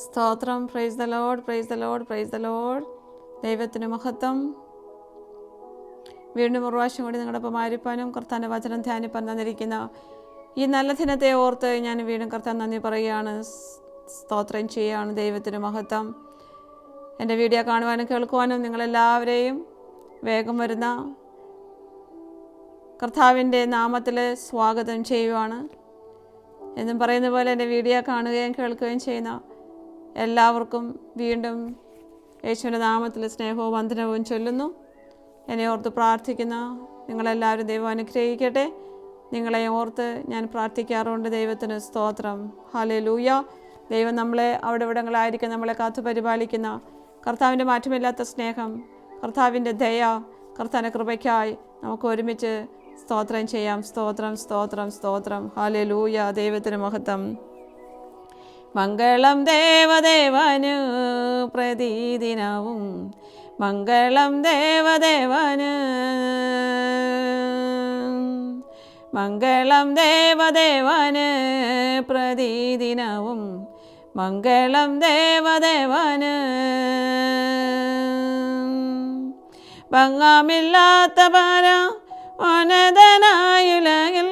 സ്തോത്രം. Praise the lord praise the lord praise the lord ദൈവത്തിന് മഹത്വം. വീണ്ടും ഒരു പ്രാവശ്യം കൂടി നിങ്ങളുടെ ഒപ്പം ആയിരിക്കാനും കർത്താന്റെ വചനം ധ്യാനിപ്പാൻ തന്നിരിക്കുന്ന ഈ നല്ല ദിനത്തെ ഓർത്ത് ഞാൻ വീണ്ടും കർത്താൻ നന്ദി പറയുകയാണ്. സ്തോത്രം ചെയ്യുകയാണ്. ദൈവത്തിന് മഹത്വം. എന്റെ വീഡിയോ കാണുവാനും കേൾക്കുവാനും നിങ്ങളെല്ലാവരെയും വേഗം വരുന്ന കർത്താവിന്റെ നാമത്തിൽ സ്വാഗതം ചെയ്യുവാണ്. എന്നും പറയുന്ന പോലെ എന്റെ വീഡിയോ കാണുകയും കേൾക്കുകയും ചെയ്യുന്ന എല്ലാവർക്കും വീണ്ടും യേശുവിന്റെ നാമത്തിൽ സ്നേഹവും വന്ദനവും ചൊല്ലുന്നു. എന്നെ ഓർത്ത് പ്രാർത്ഥിക്കുന്ന നിങ്ങളെല്ലാവരും ദൈവം അനുഗ്രഹിക്കട്ടെ. നിങ്ങളെ ഓർത്ത് ഞാൻ പ്രാർത്ഥിക്കാറുണ്ട്. ദൈവത്തിന് സ്തോത്രം. ഹാലേ ലൂയ ദൈവം നമ്മളെ അവിടെ ഇവിടങ്ങളായിരിക്കും നമ്മളെ കാത്തു പരിപാലിക്കുന്ന കർത്താവിന്റെ മാറ്റമില്ലാത്ത സ്നേഹം കർത്താവിന്റെ ദയ കർത്താവിന്റെ കൃപയ്ക്കായി നമുക്ക് ഒരുമിച്ച് സ്തോത്രം ചെയ്യാം. സ്തോത്രം സ്തോത്രം സ്തോത്രം. ഹാലേ ലൂയ ദൈവത്തിന് മഹത്വം. മംഗളം ദേവദേവന് പ്രതിദിനവും. മംഗളം ദേവദേവന് മംഗളം ദേവദേവന് പ്രതിദിനവും. മംഗളം ദേവദേവന് ഭംഗമില്ലാത്ത പാര വനതനായുലകിൽ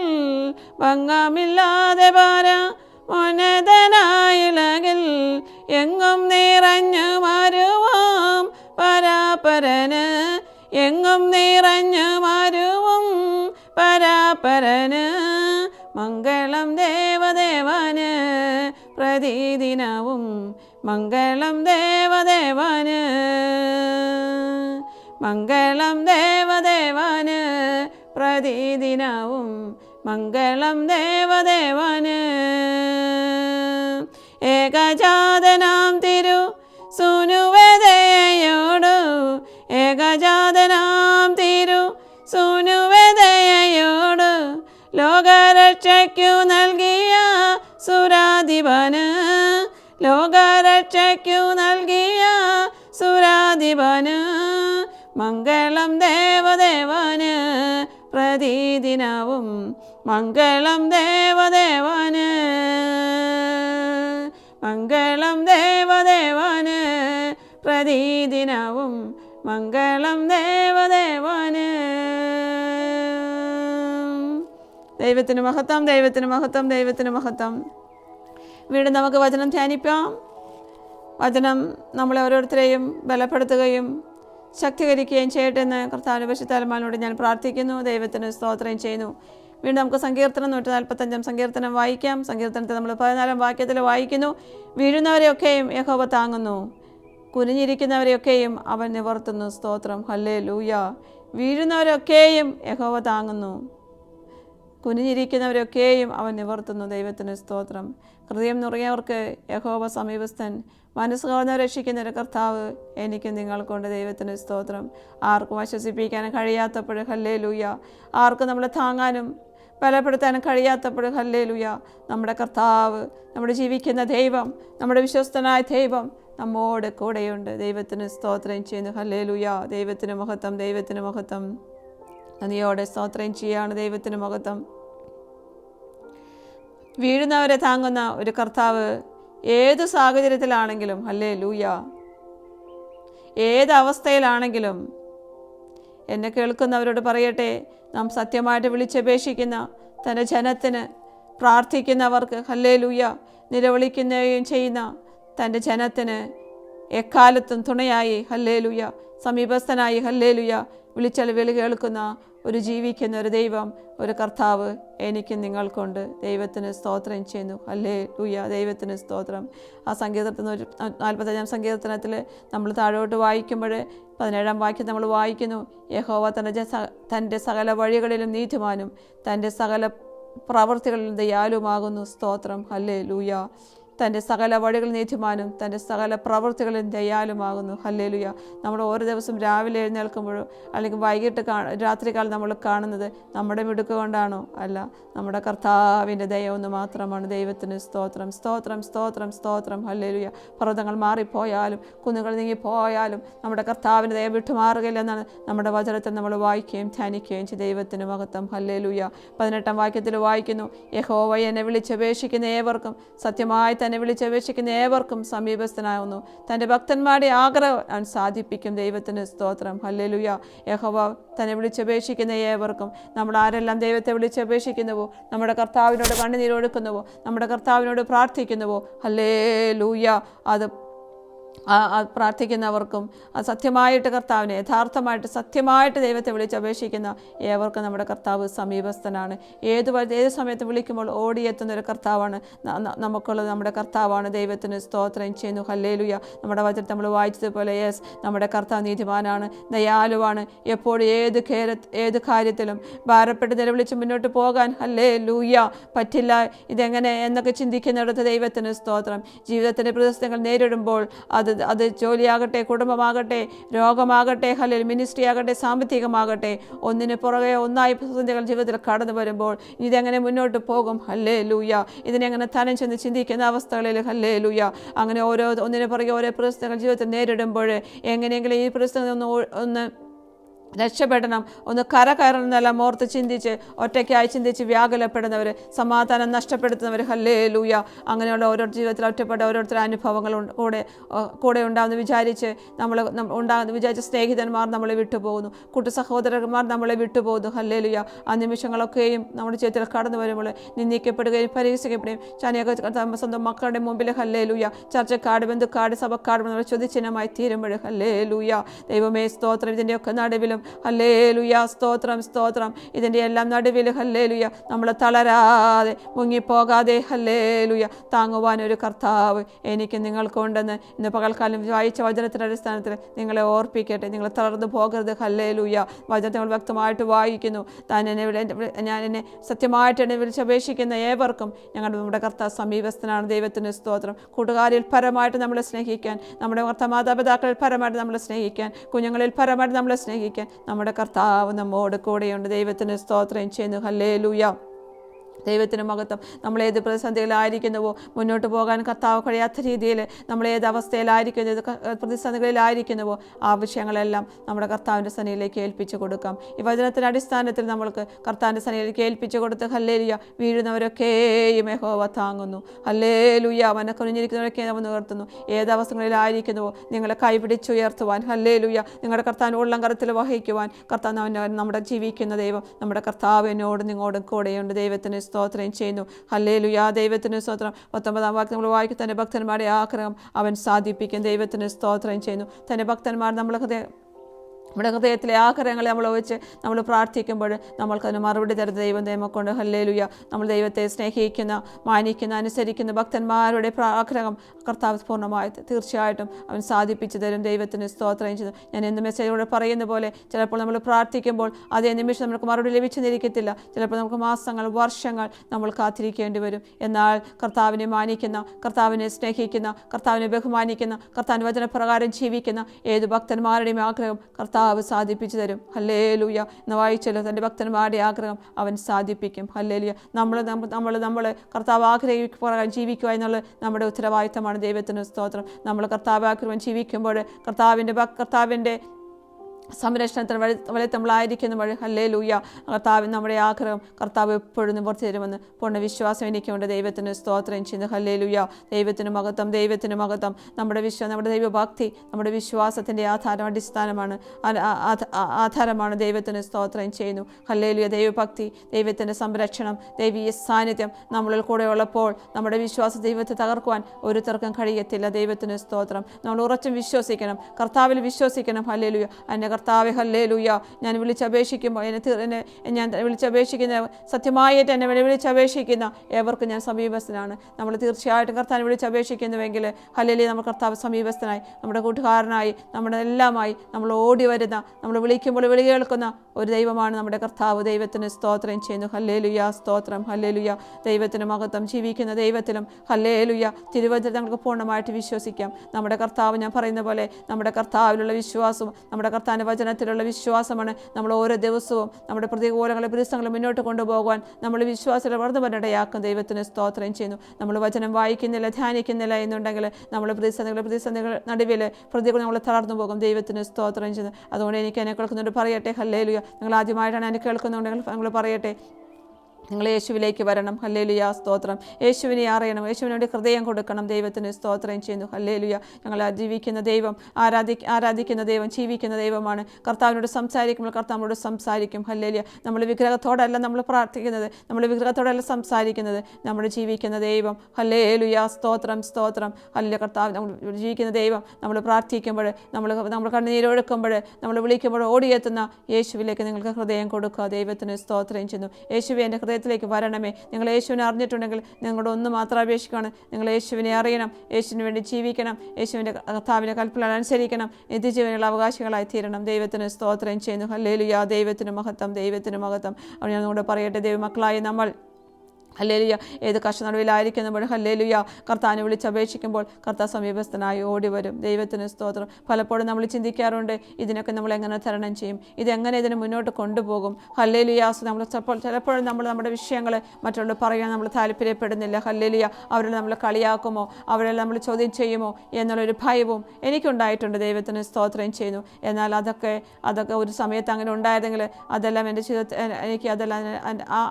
ഭംഗമില്ലാതെ പാര വനതനായുലകിൽ എങ്ങും നിറഞ്ഞു വരുവാം പരാപരന്. എങ്ങും നിറഞ്ഞു മാറുവും പരാപരന്. മംഗളം ദേവദേവന് പ്രതിദിനവും മംഗളം ദേവദേവന്. മംഗളം ദേവദേവന് പ്രതിദിനവും മംഗളം ദേവദേവന്. ഏകജാതനാം സുരാധിപന് ലോകരക്ഷയ്ക്കു നൽകിയ സുരാധിപന് മംഗളം ദേവദേവന് പ്രതിദിനവും മംഗളം ദേവദേവന് മംഗളം ദേവദേവന് പ്രതിദിനവും മംഗളം ദേവദേവന്. ദൈവത്തിന് മഹത്വം ദൈവത്തിന് മഹത്വം ദൈവത്തിന് മഹത്വം. വീണ്ടും നമുക്ക് വചനം ധ്യാനിക്കാം. വചനം നമ്മളെ ഓരോരുത്തരെയും ബലപ്പെടുത്തുകയും ശക്തീകരിക്കുകയും ചെയ്യട്ടെ എന്ന് പശുത്താലമാനോട് ഞാൻ പ്രാർത്ഥിക്കുന്നു. ദൈവത്തിന് സ്തോത്രം ചെയ്യുന്നു. വീണ്ടും നമുക്ക് സങ്കീർത്തനം നൂറ്റി നാൽപ്പത്തഞ്ചാം സങ്കീർത്തനം വായിക്കാം. സങ്കീർത്തനത്തെ നമ്മൾ പതിനാലാം വാക്യത്തിൽ വായിക്കുന്നു. വീഴുന്നവരെയൊക്കെയും യഹോവ താങ്ങുന്നു. കുനിഞ്ഞിരിക്കുന്നവരെയൊക്കെയും അവൻ നിവർത്തുന്നു. സ്തോത്രം. ഹല്ലേ ലൂയ വീഴുന്നവരൊക്കെയും യഹോവ താങ്ങുന്നു. കുനിഞ്ഞിരിക്കുന്നവരൊക്കെയും അവൻ നിവർത്തുന്നു. ദൈവത്തിന് സ്തോത്രം. ഹൃദയം നിറയവർക്ക് യഹോവ സമീപസ്ഥൻ. മനസ്സുകാവുന്ന രക്ഷിക്കുന്ന ഒരു കർത്താവ് എനിക്ക് നിങ്ങൾക്കൊണ്ട് ദൈവത്തിന് സ്തോത്രം. ആർക്കും ആശ്വസിപ്പിക്കാനും കഴിയാത്തപ്പോഴും ഹല്ലേ ലൂയ ആർക്കും നമ്മളെ താങ്ങാനും ബലപ്പെടുത്താനും കഴിയാത്തപ്പോൾ ഹല്ലേ ലൂയ നമ്മുടെ കർത്താവ് നമ്മുടെ ജീവിക്കുന്ന ദൈവം നമ്മുടെ വിശ്വസ്തനായ ദൈവം നമ്മോട് കൂടെയുണ്ട്. ദൈവത്തിന് സ്തോത്രം ചെയ്യുന്നു. ഹല്ലേ ലൂയ ദൈവത്തിന് മഹത്വം. ദൈവത്തിന് മഹത്വം. നന്ദിയോടെ സ്തോത്രം ചെയ്യാണ് ദൈവത്തിന് മഹത്വം വീഴുന്നവരെ താങ്ങുന്ന ഒരു കർത്താവ് ഏത് സാഹചര്യത്തിലാണെങ്കിലും അല്ലേ ലൂയ ഏതവസ്ഥയിലാണെങ്കിലും എന്നെ കേൾക്കുന്നവരോട് പറയട്ടെ നാം സത്യമായിട്ട് വിളിച്ചപേക്ഷിക്കുന്ന തന്റെ ജനത്തിന് പ്രാർത്ഥിക്കുന്നവർക്ക് ഹല്ലേ ലൂയ നിലവിളിക്കുകയും ചെയ്യുന്ന തന്റെ ജനത്തിന് എക്കാലത്തും തുണയായി ഹല്ലേ ലൂയ സമീപസ്ഥനായി ഹല്ലേ ലൂയ വിളിച്ചാൽ വിളി കേൾക്കുന്ന ഒരു ജീവിക്കുന്ന ഒരു ദൈവം ഒരു കർത്താവ് എനിക്ക് നിങ്ങൾക്കുണ്ട്. ദൈവത്തിന് സ്തോത്രം ചെയ്യുന്നു. അല്ലേ ലൂയ ദൈവത്തിന് സ്തോത്രം. ആ സങ്കീർത്തനത്തിൽ ഒരു നാൽപ്പത്തഞ്ചാം സങ്കീർത്തനത്തിൽ നമ്മൾ താഴോട്ട് വായിക്കുമ്പോൾ പതിനേഴാം വാക്യം നമ്മൾ വായിക്കുന്നു. യഹോവ തന്റെ തന്റെ സകല വഴികളിലും നീതിമാനും തന്റെ സകല പ്രവൃത്തികളിലും ദയാലുമാകുന്നു. സ്തോത്രം. അല്ലേ ലൂയ തന്റെ സകല വഴികൾ നീതിമാനും തന്റെ സകല പ്രവൃത്തികളും ദയാലുമാകുന്നു. ഹല്ലേലുയ. നമ്മൾ ഓരോ ദിവസം രാവിലെ എഴുന്നേൽക്കുമ്പോഴോ അല്ലെങ്കിൽ വൈകിട്ട് കാ രാത്രികാലം നമ്മൾ കാണുന്നത് നമ്മുടെ മിടുക്ക് കൊണ്ടാണോ അല്ല? നമ്മുടെ കർത്താവിന്റെ ദയ ഒന്ന് മാത്രമാണ്. ദൈവത്തിന് സ്തോത്രം സ്തോത്രം സ്തോത്രം സ്തോത്രം. ഹല്ലേലുയ. പർവതങ്ങൾ മാറിപ്പോയാലും കുന്നുകൾ നീങ്ങിപ്പോയാലും നമ്മുടെ കർത്താവിന്റെ ദയ വിട്ടുമാറുകയില്ലെന്നാണ് നമ്മുടെ വചനത്തിൽ നമ്മൾ വായിക്കുകയും ധ്യാനിക്കുകയും ചെയ്ത് ദൈവത്തിന് മഹത്വം. ഹല്ലേലുയ. പതിനെട്ടാം വാക്യത്തിൽ വായിക്കുന്നു യഹോവ എന്നെ വിളിച്ചപേക്ഷിക്കുന്ന ഏവർക്കും സത്യമായി തന്നെ തന്നെ വിളിച്ചപേക്ഷിക്കുന്ന ഏവർക്കും സമീപസ്ഥനാകുന്നു. തന്റെ ഭക്തന്മാരുടെ ആഗ്രഹം സാധിപ്പിക്കും. ദൈവത്തിന് സ്തോത്രം. ഹല്ലലുയ. യഹോവ തന്നെ വിളിച്ചപേക്ഷിക്കുന്ന ഏവർക്കും. നമ്മൾ ആരെല്ലാം ദൈവത്തെ വിളിച്ചപേക്ഷിക്കുന്നുവോ നമ്മുടെ കർത്താവിനോട് കണ്ണുനീരൊടുക്കുന്നുവോ നമ്മുടെ കർത്താവിനോട് പ്രാർത്ഥിക്കുന്നുവോ? ഹല്ലേ ലൂയ അത് പ്രാർത്ഥിക്കുന്നവർക്കും സത്യമായിട്ട് കർത്താവിനെ യഥാർത്ഥമായിട്ട് സത്യമായിട്ട് ദൈവത്തെ വിളിച്ച് അപേക്ഷിക്കുന്ന ഏവർക്കും നമ്മുടെ കർത്താവ് സമീപസ്ഥനാണ്. ഏത് ഏത് സമയത്ത് വിളിക്കുമ്പോൾ ഓടിയെത്തുന്ന ഒരു കർത്താവാണ്. നമുക്കുള്ളത് നമ്മുടെ കർത്താവാണ്. ദൈവത്തിന് സ്തോത്രം ചെയ്യുന്നു. ഹല്ലേലുയ. നമ്മുടെ വചനം നമ്മൾ വായിച്ചതുപോലെ യെസ് നമ്മുടെ കർത്താവ് നീതിമാനാണ് ദയാലുവാണ്. എപ്പോഴും ഏത് കേര ഏത് കാര്യത്തിലും ഭാരപ്പെട്ട് നിലവിളിച്ച് മുന്നോട്ട് പോകാൻ ഹല്ലേ ലൂയ പറ്റില്ല. ഇതെങ്ങനെ എന്നൊക്കെ ചിന്തിക്കുന്നിടത്ത് ദൈവത്തിന് സ്തോത്രം. ജീവിതത്തിന്റെ പ്രതിസന്ധികൾ നേരിടുമ്പോൾ അത് അത് ജോലിയാകട്ടെ കുടുംബമാകട്ടെ രോഗമാകട്ടെ ഹലിൽ മിനിസ്ട്രി ആകട്ടെ സാമ്പത്തികമാകട്ടെ ഒന്നിന് പുറകെ ഒന്നായി പ്രതിസന്ധികൾ ജീവിതത്തിൽ കടന്നു വരുമ്പോൾ ഇതെങ്ങനെ മുന്നോട്ട് പോകും? ഹല്ലേ ലൂയ ഇതിനെങ്ങനെ തനം ചെന്ന് ചിന്തിക്കുന്ന അവസ്ഥകളിൽ ഹല്ലേ ലൂയ അങ്ങനെ ഓരോ ഒന്നിന് പുറകെ ഓരോ പ്രതിസന്ധികൾ ജീവിതത്തിൽ നേരിടുമ്പോൾ എങ്ങനെയെങ്കിലും ഈ പ്രതിസന്ധി ഒന്ന് ഒന്ന് രക്ഷപ്പെടണം. ഒന്ന് കര കയറണമെന്നെല്ലാം ഓർത്ത് ചിന്തിച്ച് ഒറ്റയ്ക്കായി ചിന്തിച്ച് വ്യാകുലപ്പെടുന്നവർ സമാധാനം നഷ്ടപ്പെടുത്തുന്നവർ. ഹല്ലേ ലൂയ അങ്ങനെയുള്ള ഓരോ ജീവിതത്തിൽ ഒറ്റപ്പെട്ട ഓരോരുത്തർ അനുഭവങ്ങൾ കൂടെ കൂടെ ഉണ്ടാകുന്ന വിചാരിച്ച് നമ്മൾ ഉണ്ടാകുന്ന വിചാരിച്ച സ്നേഹിതന്മാർ നമ്മളെ വിട്ടുപോകുന്നു. കൂട്ട സഹോദരന്മാർ നമ്മളെ വിട്ടുപോകുന്നു. ഹല്ലേ ലൂയ ആ നിമിഷങ്ങളൊക്കെയും നമ്മുടെ ജീവിതത്തിൽ കടന്നു വരുമ്പോൾ നിന്ദിക്കപ്പെടുകയും പരിഹസിക്കപ്പെടുകയും ചാനിയൊക്കെ സ്വന്തം മക്കളുടെ മുമ്പിൽ ഹല്ലേ ലൂയ ചർച്ചക്കാട് ബന്ധുക്കാട് സഭക്കാട് എന്നുള്ള ചോദ്യചിഹ്നമായി തീരുമ്പോൾ ഹല്ലേ ലൂയ ദൈവമേ സ്തോത്രം. ഇതിന്റെയൊക്കെ നടുവിലും ഹല്ലേ ലുയ സ്തോത്രം സ്തോത്രം. ഇതിന്റെ എല്ലാം നടുവിൽ ഹല്ലേ ലുയ നമ്മൾ തളരാതെ മുങ്ങിപ്പോകാതെ ഹല്ലേ ലുയ താങ്ങുവാൻ ഒരു കർത്താവ് എനിക്ക് നിങ്ങൾക്കുണ്ടെന്ന് ഇന്ന് പകൽക്കാലം വായിച്ച വചനത്തിന്റെ അടിസ്ഥാനത്തിൽ നിങ്ങളെ ഓർപ്പിക്കട്ടെ. നിങ്ങൾ തളർന്നു പോകരുത്. ഹല്ലേ ലുയ വചനത്തെ നമ്മൾ വ്യക്തമായിട്ട് വായിക്കുന്നു. താൻ എന്നെ ഞാൻ എന്നെ സത്യമായിട്ട് എന്നെ വിളിച്ചപേക്ഷിക്കുന്ന ഏവർക്കും ഞങ്ങളുടെ നമ്മുടെ കർത്താവ് സമീപസ്ഥനാണ്. ദൈവത്തിന് സ്തോത്രം. കൂട്ടുകാരിൽ പരമായിട്ട് നമ്മളെ സ്നേഹിക്കാൻ നമ്മുടെ കർത്ത മാതാപിതാക്കളിൽ പരമായിട്ട് നമ്മളെ സ്നേഹിക്കാൻ കുഞ്ഞുങ്ങളിൽ പരമായിട്ട് നമ്മളെ സ്നേഹിക്കാൻ നമ്മുടെ കർത്താവ് നമ്മോട് കൂടെയുണ്ട്. ദൈവത്തിന് സ്തോത്രം ചെയ്യുന്നു. ഹല്ലേ ലൂയ ദൈവത്തിന് മഹത്വം നമ്മൾ ഏത് പ്രതിസന്ധികളായിരിക്കുന്നുവോ മുന്നോട്ട് പോകാൻ കർത്താവ് കഴിയാത്ത രീതിയിൽ നമ്മൾ ഏത് അവസ്ഥയിലായിരിക്കുന്നു പ്രതിസന്ധികളിലായിരിക്കുന്നുവോ ആ വിഷയങ്ങളെല്ലാം നമ്മുടെ കർത്താവിന്റെ സനിയിലേക്ക് ഏൽപ്പിച്ചു കൊടുക്കാം. ഈ വചനത്തിന്റെ അടിസ്ഥാനത്തിൽ നമ്മൾക്ക് കർത്താവിന്റെ സനിയിലേക്ക് ഏൽപ്പിച്ചു കൊടുത്ത് ഹല്ലേലുയ വീഴുന്നവരൊക്കെയും യഹോവ താങ്ങുന്നു. ഹല്ലേലുയ മനക്കുനിഞ്ഞിരിക്കുന്നവരൊക്കെ നമ്മൾ നിവർത്തുന്നു. ഏത് അവസ്ഥകളിലായിരിക്കുന്നുവോ നിങ്ങളെ കൈപിടിച്ചുയർത്തുവാൻ ഹല്ലേലുയ നിങ്ങളുടെ കർത്താവിന് ഉള്ളം കരത്തിൽ വഹിക്കുവാൻ കർത്താവ് നമ്മുടെ ജീവിക്കുന്ന ദൈവം നമ്മുടെ കർത്താവിനോട് നിങ്ങളോടും കൂടെയുണ്ട്. ദൈവത്തിന് സ്തോത്രം ചെയ്യുന്നു. ഹല്ലേലുയാ ദൈവത്തിന് സ്തോത്രം. പത്തൊമ്പതാം വാക്ക് നമ്മൾ വായിക്കും തന്റെ ഭക്തന്മാരുടെ ആഗ്രഹം അവൻ സാധിപ്പിക്കും. ദൈവത്തിന് സ്തോത്രം ചെയ്യുന്നു. തന്റെ ഭക്തന്മാർ നമ്മൾ ഹൃദയ നമ്മുടെ ഹൃദയത്തിലെ ആഗ്രഹങ്ങളെ നമ്മൾ വെച്ച് നമ്മൾ പ്രാർത്ഥിക്കുമ്പോൾ നമ്മൾക്കതിന് മറുപടി തരുന്ന ദൈവം ദൈവക്കൊണ്ട് ഹല്ലേലുയ. നമ്മൾ ദൈവത്തെ സ്നേഹിക്കുന്ന മാനിക്കുന്ന അനുസരിക്കുന്ന ഭക്തന്മാരുടെ ആഗ്രഹം കർത്താവ് പൂർണമായി തീർച്ചയായിട്ടും അവൻ സാധിപ്പിച്ചു തരും. ദൈവത്തിന് സ്തോത്രം ചെയ്തു. ഞാൻ എന്ത് മെസ്സേജിലൂടെ പറയുന്ന പോലെ ചിലപ്പോൾ നമ്മൾ പ്രാർത്ഥിക്കുമ്പോൾ അതേ നിമിഷം നമുക്ക് മറുപടി ലഭിച്ചെന്നിരിക്കത്തില്ല. ചിലപ്പോൾ നമുക്ക് മാസങ്ങൾ വർഷങ്ങൾ നമ്മൾ കാത്തിരിക്കേണ്ടി വരും. എന്നാൽ കർത്താവിനെ മാനിക്കുന്ന കർത്താവിനെ സ്നേഹിക്കുന്ന കർത്താവിനെ ബഹുമാനിക്കുന്ന കർത്താവിന് വചനപ്രകാരം ജീവിക്കുന്ന ഏത് ഭക്തന്മാരുടെയും ആഗ്രഹം കർത്താവ് സാധിപ്പിച്ചു തരും. ഹല്ലേ ലൂയ എന്ന് വായിച്ചല്ലോ തന്റെ ഭക്തന്മാരുടെ ആഗ്രഹം അവൻ സാധിപ്പിക്കും. ഹല്ലേ ലൂയ നമ്മൾ നമ്മൾ നമ്മൾ കർത്താവ് ആഗ്രഹിക്കാൻ ജീവിക്കുക എന്നുള്ളത് നമ്മുടെ ഉത്തരവാദിത്തമാണ് ദൈവത്തിന് സ്തോത്രം. നമ്മൾ കർത്താവ് ആഗ്രഹം ജീവിക്കുമ്പോൾ കർത്താവിന്റെ കർത്താവിന്റെ സംരക്ഷണത്തിന് വഴി വഴി നമ്മളായിരിക്കുന്ന വഴി. ഹല്ലേ ലൂയ കർത്താവ് നമ്മുടെ ആഗ്രഹം കർത്താവ് എപ്പോഴും നിവർത്തി തരുമെന്ന് പൂർണ വിശ്വാസം എനിക്കുണ്ട്. ദൈവത്തിന് സ്തോത്രം ചെയ്യുന്നു. ഹല്ലേ ലൂയ ദൈവത്തിന് മഹത്വം ദൈവത്തിന് മഹത്വം. നമ്മുടെ വിശ്വാസം നമ്മുടെ ദൈവഭക്തി നമ്മുടെ വിശ്വാസത്തിന്റെ ആധാരം അടിസ്ഥാനമാണ്. ആധാരമാണ്. ദൈവത്തിന് സ്തോത്രം ചെയ്യുന്നു. ഹല്ലേ ലൂയ ദൈവഭക്തി ദൈവത്തിന്റെ സംരക്ഷണം ദൈവീയ സാന്നിധ്യം നമ്മളിൽ കൂടെ ഉള്ളപ്പോൾ നമ്മുടെ വിശ്വാസ ദൈവത്തെ തകർക്കുവാൻ ഒരുത്തർക്കും കഴിയത്തില്ല. ദൈവത്തിന് സ്തോത്രം. നമ്മൾ ഉറച്ചും വിശ്വസിക്കണം. കർത്താവിൽ വിശ്വസിക്കണം. ഹല്ലേലൂയ. എന്റെ കർത്താവെ ഹല്ലേലൂയ. ഞാൻ വിളിച്ചപേക്ഷിക്കുമ്പോൾ എന്നെ എന്നെ ഞാൻ വിളിച്ചപേക്ഷിക്കുന്ന സത്യമായിട്ട് എന്നെ വിളി- വിളിച്ചപേക്ഷിക്കുന്ന ഏവർക്കും ഞാൻ സമീപസ്ഥനാണ്. നമ്മൾ തീർച്ചയായിട്ടും കർത്താവിനെ വിളിച്ചപേക്ഷിക്കുന്നുവെങ്കിൽ ഹല്ലേലി നമ്മൾ കർത്താവ് സമീപസ്ഥനായി നമ്മുടെ കൂട്ടുകാരനായി നമ്മുടെ എല്ലാമായി നമ്മൾ ഓടി വരുന്ന നമ്മൾ വിളിക്കുമ്പോൾ വിളി കേൾക്കുന്ന ഒരു ദൈവമാണ് നമ്മുടെ കർത്താവ്. ദൈവത്തിന് സ്തോത്രം ചെയ്യുന്നു. ഹല്ലേലുയ സ്തോത്രം. ഹല്ലേലുയ. ദൈവത്തിന് മഹത്വം ജീവിക്കുന്ന ദൈവത്തിലും ഹല്ലേലുയ. തിരുവചനം നമുക്ക് പൂർണമായിട്ട് വിശ്വസിക്കാം. നമ്മുടെ കർത്താവ് ഞാൻ പറയുന്ന പോലെ നമ്മുടെ കർത്താവിലുള്ള വിശ്വാസവും നമ്മുടെ കർത്താവിന്റെ വചനത്തിലുള്ള വിശ്വാസമാണ്. നമ്മൾ ഓരോ ദിവസവും നമ്മുടെ പ്രതികൂലങ്ങളെ പ്രതിസംഘങ്ങളെ മുന്നോട്ട് കൊണ്ടുപോകാൻ നമ്മൾ വിശ്വാസത്തിൽ വളർന്നു വരടയാക്കും ദൈവത്തിന് സ്തോത്രം ചെയ്യുന്നു. നമ്മൾ വചനം വായിക്കുന്നില്ല ധ്യാനിക്കുന്നില്ല എന്നുണ്ടെങ്കിൽ നമ്മൾ പ്രതിസന്ധികൾ പ്രതിസന്ധികൾ നടുവിൽ പ്രതികൂലം നമ്മൾ തളർന്നു പോകും. ദൈവത്തിന് സ്തോത്രം ചെയ്യുന്നു. അതുകൊണ്ട് എനിക്ക് എന്നെ കേൾക്കുന്നുണ്ട് പറയട്ടെ. ഹല്ലേലുയ. നിങ്ങൾ ആദ്യമായിട്ടാണ് എന്നെ കേൾക്കുന്നുണ്ടെങ്കിൽ നിങ്ങൾ പറയട്ടെ. നിങ്ങൾ യേശുവിലേക്ക് വരണം. ഹല്ലേലുയ. സ്തോത്രം. യേശുവിനെ അറിയണം. യേശുവിനോട് ഹൃദയം കൊടുക്കണം. ദൈവത്തിന് സ്തോത്രം ചെയ്യുന്നു. ഹല്ലേലുയ. ഞങ്ങൾ ജീവിക്കുന്ന ദൈവം ആരാധി ആരാധിക്കുന്ന ദൈവം ജീവിക്കുന്ന ദൈവമാണ്. കർത്താവിനോട് സംസാരിക്കുമ്പോൾ കർത്താവിനോട് സംസാരിക്കും. ഹല്ലേലുയ. നമ്മൾ വിഗ്രഹത്തോടല്ല നമ്മൾ പ്രാർത്ഥിക്കുന്നത്. നമ്മൾ വിഗ്രഹത്തോടല്ല സംസാരിക്കുന്നത്. നമ്മൾ ജീവിക്കുന്ന ദൈവം. ഹല്ലേലുയ. സ്തോത്രം സ്തോത്രം. ഹല്ല കർത്താവ് നമ്മൾ ജീവിക്കുന്ന ദൈവം. നമ്മൾ പ്രാർത്ഥിക്കുമ്പോൾ നമ്മൾ നമ്മൾ കണ്ണുനീരൊഴുക്കുമ്പോൾ നമ്മൾ വിളിക്കുമ്പോൾ ഓടിയെത്തുന്ന യേശുവിലേക്ക് നിങ്ങൾക്ക് ഹൃദയം കൊടുക്കുക. ദൈവത്തിന് സ്തോത്രം ചെയ്യുന്നു. യേശുവെ എന്റെ ഹൃദയത്തിലേക്ക് വരണമേ. നിങ്ങൾ യേശുവിനെ അറിഞ്ഞിട്ടുണ്ടെങ്കിൽ നിങ്ങളുടെ ഒന്ന് മാത്രം അപേക്ഷിക്കുകയാണ്. നിങ്ങൾ യേശുവിനെ അറിയണം. യേശുവിന് വേണ്ടി ജീവിക്കണം. യേശുവിന്റെ കർത്താവിന്റെ കൽപ്പന അനുസരിക്കണം. നിത്യജീവനുള്ള അവകാശികളായി തീരണം. ദൈവത്തിന് സ്തോത്രം ചെയ്യുന്നു. ഹല്ലേലുയാ. ദൈവത്തിന് മഹത്വം. ദൈവത്തിന് മഹത്വം. അവൻ ഞാൻ നിങ്ങളോട് പറയട്ടെ. ദൈവമക്കളായി നമ്മൾ ഹല്ലേലുയ. ഏത് കഷ്ടനടുവിലായിരിക്കുമ്പോൾ ഹല്ലേലുയ. കർത്താവിനെ വിളിച്ചപേക്ഷിക്കുമ്പോൾ കർത്താവ് സമീപസ്ഥനായി ഓടി വരും ദൈവത്തിന് സ്തോത്രം. പലപ്പോഴും നമ്മൾ ചിന്തിക്കാറുണ്ട് ഇതിനൊക്കെ നമ്മൾ എങ്ങനെ തരണം ചെയ്യും? ഇതെങ്ങനെ ഇതിനെ മുന്നോട്ട് കൊണ്ടുപോകും? ഹല്ലേലുയാസ് നമ്മൾ ചിലപ്പോൾ ചിലപ്പോഴും നമ്മൾ നമ്മുടെ വിഷയങ്ങൾ മറ്റുള്ളവർ പറയാൻ നമ്മൾ താല്പര്യപ്പെടുന്നില്ല. ഹല്ലേലുയ. അവരെ നമ്മൾ കളിയാക്കുമോ? അവരെ നമ്മൾ ചോദ്യം ചെയ്യുമോ? എന്നുള്ളൊരു ഭയവും എനിക്കുണ്ടായിട്ടുണ്ട്. ദൈവത്തിന് സ്തോത്രം ചെയ്യുന്നു. എന്നാൽ അതൊക്കെ അതൊക്കെ ഒരു സമയത്ത് അങ്ങനെ ഉണ്ടായതെങ്കിൽ അതെല്ലാം എന്റെ ജീവിതത്തിൽ എനിക്ക് അതെല്ലാം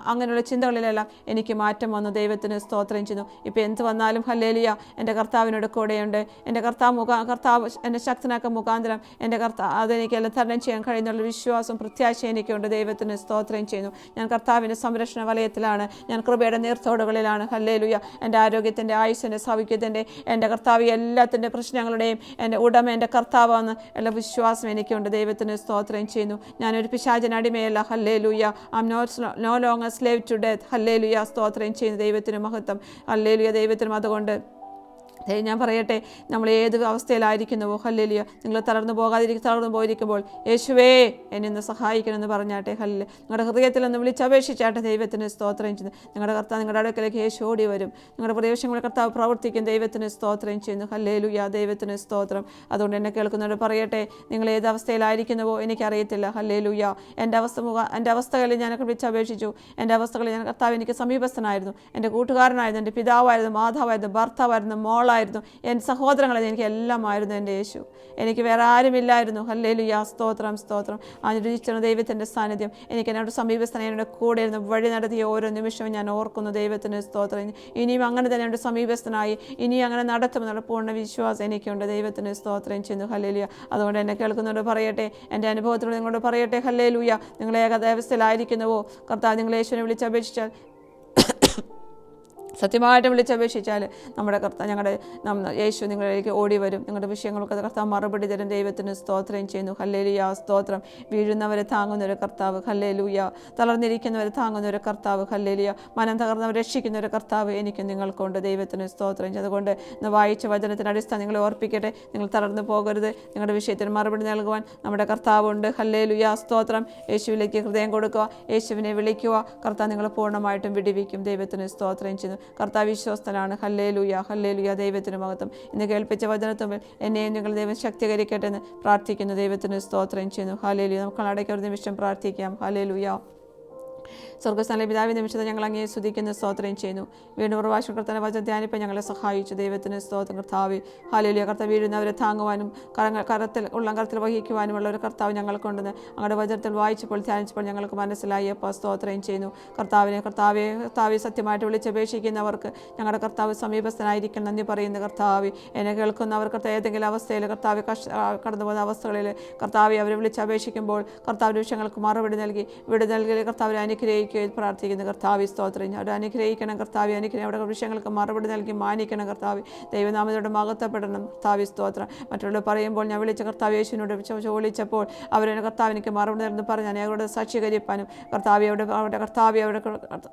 അങ്ങനെയുള്ള ചിന്തകളിലെല്ലാം എനിക്ക് മാറ്റം വന്നു. ദൈവത്തിന് സ്തോത്രം ചെയ്യുന്നു. ഇപ്പോൾ എന്ത് വന്നാലും ഹല്ലേലിയ. എന്റെ കർത്താവിനോട് കൂടെയുണ്ട്. എന്റെ കർത്താവ് മുഖാ കർത്താവ് എന്റെ ശക്തനാക്ക മുഖാന്തരം എന്റെ കർത്താവ് അതെനിക്ക് എല്ലാം തരണം ചെയ്യാൻ കഴിയുന്നുള്ള വിശ്വാസം പ്രത്യാശ എനിക്കുണ്ട്. ദൈവത്തിന് സ്തോത്രം ചെയ്യുന്നു. ഞാൻ കർത്താവിന്റെ സംരക്ഷണ വലയത്തിലാണ്. ഞാൻ കൃപയുടെ നീർത്തോടുകളിലാണ്. ഹല്ലേലുയ. എന്റെ ആരോഗ്യത്തിന്റെ ആയുസ്സിന്റെ സൗഖ്യത്തിന്റെ എന്റെ കർത്താവ് എല്ലാത്തിന്റെ പ്രശ്നങ്ങളുടെയും എന്റെ ഉടമ എന്റെ കർത്താവാണ്. എല്ലാ വിശ്വാസം എനിക്കുണ്ട്. ദൈവത്തിന് സ്തോത്രം ചെയ്യുന്നു. ഞാനൊരു പിശാചനടിമയല്ല hallelujah. I am no no long slave to death hallelujah. സ്തോത്രം ചെയ്യുന്നു ദൈവത്തിന് മഹത്വം. അല്ലേലിയ ദൈവത്തിനും അതുകൊണ്ട് ദേ ഞാൻ പറയട്ടെ. നമ്മൾ ഏത് അവസ്ഥയിലായിരിക്കുന്നുവോ ഹല്ലേലിയ. നിങ്ങൾ തളർന്നു പോകാതിരിക്കും തളർന്നു പോയിരിക്കുമ്പോൾ യേശുവേ എന്നെ ഒന്ന് സഹായിക്കണമെന്ന് പറഞ്ഞാട്ടെ. ഹല്ലിൽ നിങ്ങളുടെ ഹൃദയത്തിൽ ഒന്ന് വിളിച്ചപേക്ഷിച്ചാട്ടെ ദൈവത്തിന് സ്തോത്രം ചെയ്യുന്നു. നിങ്ങളുടെ കർത്താവ് നിങ്ങളുടെ അടുക്കലേക്ക് യേശു ഓടി വരും. നിങ്ങളുടെ പ്രദേശങ്ങളിൽ കർത്താവ് പ്രവർത്തിക്കും. ദൈവത്തിന് സ്തോത്രം ചെയ്യുന്നു. ഹല്ലേലുയ. ദൈവത്തിന് സ്തോത്രം. അതുകൊണ്ട് എന്നെ കേൾക്കുന്നവർ പറയട്ടെ. നിങ്ങൾ ഏത് അവസ്ഥയിലായിരിക്കുന്നുവോ എനിക്കറിയത്തില്ല. ഹല്ലേലുയ. എന്റെ അവസ്ഥ മുഖ എന്റെ അവസ്ഥകളിൽ ഞാൻ വിളിച്ചപേക്ഷിച്ചു എന്റെ അവസ്ഥകളിൽ ഞാൻ കർത്താവ് എനിക്ക് സമീപസ്ഥനായിരുന്നു. എന്റെ കൂട്ടുകാരനായിരുന്നു. എന്റെ പിതാവായിരുന്നു. മാതാവായിരുന്നു. ഭർത്താവായിരുന്നു. മോളായിരുന്നു. എന്റെ സഹോദരങ്ങളെ എനിക്ക് എല്ലാമായിരുന്നു എന്റെ യേശു. എനിക്ക് വേറെ ആരുമില്ലായിരുന്നു. ഹല്ലേലുയ. സ്തോത്രം സ്തോത്രം. അനുരുചിച്ചിരുന്ന ദൈവത്തിന്റെ സാന്നിധ്യം. എനിക്ക് എന്നോട് സമീപസ്ഥന എന്നോട് കൂടെ ഇരുന്ന് വഴി നടത്തിയ ഓരോ നിമിഷവും ഞാൻ ഓർക്കുന്നു. ദൈവത്തിന്റെ സ്തോത്രം. ഇനിയും അങ്ങനെ തന്നെ എന്റെ സമീപസ്ഥനായി ഇനിയും അങ്ങനെ നടത്തുമെന്നുള്ള പൂർണ വിശ്വാസം എനിക്കുണ്ട്. ദൈവത്തിന്റെ സ്തോത്രം ചെയ്യുന്നു. ഹല്ലേലുയ. അതുകൊണ്ട് എന്നെ കേൾക്കുന്നവരോട് പറയട്ടെ. എന്റെ അനുഭവത്തിലൂടെ നിങ്ങളോട് പറയട്ടെ. ഹല്ലേലുയ. നിങ്ങൾ ഏകദേവസ്ഥയിലായിരിക്കുന്നുവോ കർത്താവ് നിങ്ങൾ യേശുവിനെ വിളിച്ചപേക്ഷിച്ചാൽ സത്യമായിട്ട് വിളിച്ചപേക്ഷിച്ചാൽ നമ്മുടെ കർത്താവ് ഞങ്ങളുടെ യേശു നിങ്ങളിലേക്ക് ഓടി വരും നിങ്ങളുടെ വിഷയങ്ങൾക്ക് കർത്താവ് മറുപടി തരും. ദൈവത്തിന് സ്തോത്രം ചെയ്യുന്നു. ഹല്ലേലുയ സ്തോത്രം. വീഴുന്നവരെ താങ്ങുന്ന ഒരു കർത്താവ്. ഹല്ലേലൂയ. തളർന്നിരിക്കുന്നവരെ താങ്ങുന്ന ഒരു കർത്താവ്. ഹല്ലേലിയ. മനം തകർന്നവരെ രക്ഷിക്കുന്ന ഒരു കർത്താവ് എനിക്ക് നിങ്ങൾക്കുണ്ട്. ദൈവത്തിന് സ്തോത്രം. അതുകൊണ്ട് ഇന്ന് വായിച്ച വചനത്തിന്റെ അടിസ്ഥാനം നിങ്ങളെ ഓർപ്പിക്കട്ടെ. നിങ്ങൾ തളർന്നു പോകരുത്. നിങ്ങളുടെ വിഷയത്തിന് മറുപടി നൽകുവാൻ നമ്മുടെ കർത്താവുണ്ട്. ഹല്ലേലുയ. സ്തോത്രം. യേശുവിലേക്ക് ഹൃദയം കൊടുക്കുക. യേശുവിനെ വിളിക്കുക. കർത്താവ് നിങ്ങളെ പൂർണമായിട്ടും വിടിവിക്കും. ദൈവത്തിന് സ്തോത്രം ചെയ്യുന്നു. കർത്താവ് വിശ്വസ്തനാണ് ഹല്ലേ ലുയ ദൈവത്തിന് മഹത്വം. ഇന്ന് കേൾപ്പിച്ച വചനത്തുമ്പിൽ എന്നെയും നിങ്ങൾ ദൈവം ശക്തീകരിക്കട്ടെ എന്ന് പ്രാർത്ഥിക്കുന്നു. ദൈവത്തിന് സ്തോത്രം ചെയ്യുന്നു. ഹലേ ലുയ നമുക്ക് അടയ്ക്ക് ഒരു നിമിഷം പ്രാർത്ഥിക്കാം. ഹലേ ഹല്ലേലുയ. സ്വർഗസ്ഥാന പിതാവിന്റെ നിമിഷത്തെ ഞങ്ങൾ അങ്ങേ സ്തുതിക്കുന്ന സ്തോത്രം ചെയ്യുന്നു. വീണ്ടും പ്രഭാഷണ കർത്തന വചന ധ്യാനിപ്പം ഞങ്ങളെ സഹായിച്ചു. ദൈവത്തിന് സ്തോത്രം. കർത്താവ് ഹാലേലിയ കർത്താവ് വീഴുന്നവരെ താങ്ങുവാനും കരങ്ങൾ കരത്തിൽ ഉള്ളം കരത്തിൽ വഹിക്കുവാനുമുള്ള ഒരു കർത്താവ് ഞങ്ങൾക്കുണ്ടെന്ന് അങ്ങയുടെ വചനത്തിൽ വായിച്ചപ്പോൾ ധ്യാനിച്ചപ്പോൾ ഞങ്ങൾക്ക് മനസ്സിലായി. അപ്പോൾ സ്തോത്രം ചെയ്യുന്നു. കർത്താവിനെ കർത്താവെ കർത്താവെ സത്യമായിട്ട് വിളിച്ചപേക്ഷിക്കുന്നവർക്ക് ഞങ്ങളുടെ കർത്താവ് സമീപസ്ഥനായിരിക്കണം നന്ദി പറയുന്ന. കർത്താവ് എന്നെ കേൾക്കുന്നവർ ഏതെങ്കിലും അവസ്ഥയിൽ കർത്താവ് കഷ്ട കടന്നു പോകുന്ന അവസ്ഥകളിൽ കർത്താവെ അവരെ വിളിച്ചപേക്ഷിക്കുമ്പോൾ കർത്താവിന്റെ വിഷയങ്ങൾക്ക് മറുപടി നൽകി. വിടുതൽ നൽകി. കർത്താവിനെ അനുഗ്രഹിക്കുകയും പ്രാർത്ഥിക്കുന്നു കർത്താവ് സ്തോത്രം. അവിടെ അനുഗ്രഹിക്കണം കർത്താവ്. അനുഗ്രഹം അവിടെ വിഷയങ്ങൾക്ക് മറുപടി നൽകി മാനിക്കണം കർത്താവ്. ദൈവനാമത്തോട് മഹത്വപ്പെടണം. കർത്താവ് സ്തോത്രം. മറ്റുള്ളവർ പറയുമ്പോൾ ഞാൻ വിളിച്ച കർത്താവ് യേശുവിനോട് ചോദിച്ചപ്പോൾ അവരെ കർത്താവ് എനിക്ക് മറുപടി നൽകുന്നു പറഞ്ഞു അവരോട് സാക്ഷീകരിപ്പാനും കർത്താവ് അവിടെ അവരുടെ കർത്താവ് അവരുടെ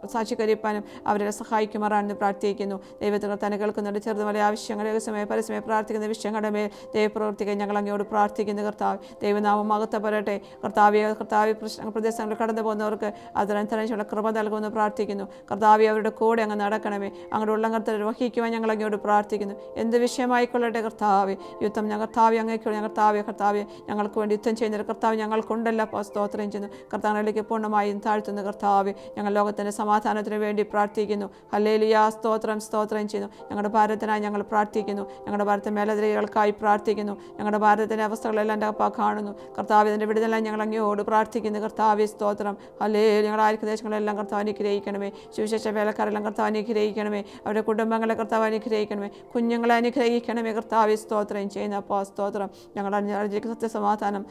സാക്ഷീകരിപ്പാനും അവരെ സഹായിക്കുമാറാണെന്ന് പ്രാർത്ഥിക്കുന്നു. ദൈവത്തിന് തന്നെ കേൾക്കുന്നുണ്ട്. ചെറുത് വലിയ ആവശ്യങ്ങൾ രഹസ്യമായി പരസ്യമായി പ്രാർത്ഥിക്കുന്ന വിഷയങ്ങളുടെ മേൽ ദൈവപ്രവർത്തിക്കുക ഞങ്ങൾ അങ്ങോട് പ്രാർത്ഥിക്കുന്നു കർത്താവ്. ദൈവനാമം മഹത്വപ്പെടട്ടെ. കർത്താവ് കർത്താവ് പ്രശ്നങ്ങൾ പ്രദേശങ്ങളിൽ കടന്നു പോകുന്നവർക്ക് അതിനനുസരിച്ചുള്ള കൃപ നൽകുമെന്ന് പ്രാർത്ഥിക്കുന്നു കർത്താവി അവരുടെ കൂടെ അങ്ങ് നടക്കണമേ അങ്ങോട്ട് ഉള്ളങ്കത്തിൽ വഹിക്കുവാൻ ഞങ്ങൾ അങ്ങോട്ട് പ്രാർത്ഥിക്കുന്നു എന്ത് വിഷയമായിക്കൊള്ളട്ടെ കർത്താവ് യുദ്ധം ഞങ്ങൾ കർത്താവ് അങ്ങേക്കുള്ള ഞങ്ങൾ കർത്താവ് കർത്താവ് ഞങ്ങൾക്ക് വേണ്ടി യുദ്ധം ചെയ്യുന്ന കർത്താവ് ഞങ്ങൾക്കുണ്ടല്ല സ്തോത്രം ചെയ്യുന്നു കർത്താവിലേക്ക് പൂർണമായും താഴ്ത്തുന്ന കർത്താവ് ഞങ്ങൾ ലോകത്തിന്റെ സമാധാനത്തിന് വേണ്ടി പ്രാർത്ഥിക്കുന്നു ഹല്ലേലിയ സ്തോത്രം സ്തോത്രം ചെയ്യുന്നു ഞങ്ങളുടെ ഭാരതത്തിനായി ഞങ്ങൾ പ്രാർത്ഥിക്കുന്നു ഞങ്ങളുടെ ഭാരത മേലധികൾക്കായി പ്രാർത്ഥിക്കുന്നു ഞങ്ങളുടെ ഭാരതത്തിന്റെ അവസ്ഥകളെല്ലാം എന്റെ അപ്പ കാണുന്നു കർത്താവ് ഇതിന്റെ വിടുതലായി ഞങ്ങൾ അങ്ങയോട് പ്രാർത്ഥിക്കുന്നു കർത്താവ് സ്തോത്രം ഹല്ലേ ഞങ്ങൾ ആവശ്യങ്ങളായിരിക്കുന്ന ദേശങ്ങളെല്ലാം കർത്താവ് അനുഗ്രഹിക്കണമേ. സുവിശേഷ വേലക്കാരെല്ലാം കർത്താവ് അനുഗ്രഹിക്കണമേ. അവരുടെ കുടുംബങ്ങളെ കർത്താവ് അനുഗ്രഹിക്കണമേ. കുഞ്ഞുങ്ങളെ അനുഗ്രഹിക്കണമേ. കർത്താവ് സ്തോത്രം ചെയ്യുന്ന അപ്പോൾ സ്തോത്രം. ഞങ്ങളുടെ സത്യസമാധാനം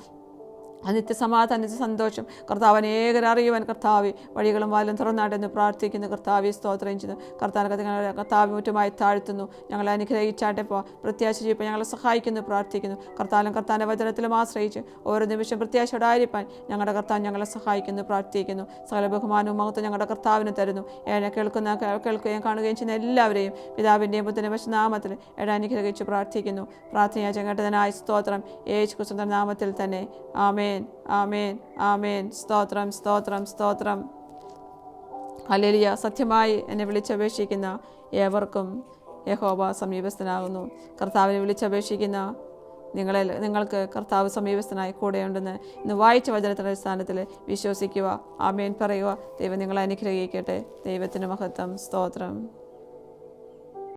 അനിത്യ സമാധാന നിത്യ സന്തോഷം കർത്താവ് അനേകരെ അറിയുവാൻ കർത്താവ് വഴികളും വാലും തുറന്നാട്ടെന്ന് പ്രാർത്ഥിക്കുന്നു. കർത്താവ് സ്തോത്രം ചെയ്യുന്നു. കർത്താവ് കർത്താവ് മുറ്റുമായി താഴ്ത്തുന്നു. ഞങ്ങളെ അനുഗ്രഹിച്ചാട്ടെ പോ പ്രത്യാശ ചെയ്യുമ്പോൾ ഞങ്ങളെ സഹായിക്കുന്നു പ്രാർത്ഥിക്കുന്നു. കർത്താലും കർത്താവിന്റെ വചനത്തിലും ആശ്രയിച്ച് ഓരോ നിമിഷം പ്രത്യാശയോടായിരിക്കാൻ ഞങ്ങളുടെ കർത്താവ് ഞങ്ങളെ സഹായിക്കുന്നു പ്രാർത്ഥിക്കുന്നു. സകല ബഹുമാനവും മഹത്വം ഞങ്ങളുടെ കർത്താവിന് തരുന്നു. ഏഴെ കേൾക്കുന്ന കേൾക്കുകയും കാണുകയും ചെയ്യുന്ന എല്ലാവരെയും പിതാവിന്റെയും വശ നാമത്തിൽ ഏഴ അനുഗ്രഹിച്ച് പ്രാർത്ഥിക്കുന്നു. പ്രാർത്ഥന ചെങ്കട്ടതനായ സ്തോത്രം. യേശു ക്രിസ്തുവിന്റെ നാമത്തിൽ തന്നെ. ആമേൻ ആമേൻ ആമേൻ. സ്തോത്രം സ്തോത്രം സ്തോത്രം. ഹലേലിയ സത്യമായി എന്നെ വിളിച്ചപേക്ഷിക്കുന്ന ഏവർക്കും യഹോബ സമീപസ്ഥനാകുന്നു. കർത്താവിനെ വിളിച്ചപേക്ഷിക്കുന്ന നിങ്ങളെ നിങ്ങൾക്ക് കർത്താവ് സമീപസ്ഥനായി കൂടെയുണ്ടെന്ന് ഇന്ന് വായിച്ച വചനത്തിന്റെ അടിസ്ഥാനത്തിൽ വിശ്വസിക്കുക ആമേൻ പറയുക. ദൈവം നിങ്ങളെ അനുഗ്രഹിക്കട്ടെ. ദൈവത്തിന് മഹത്വം സ്തോത്രം.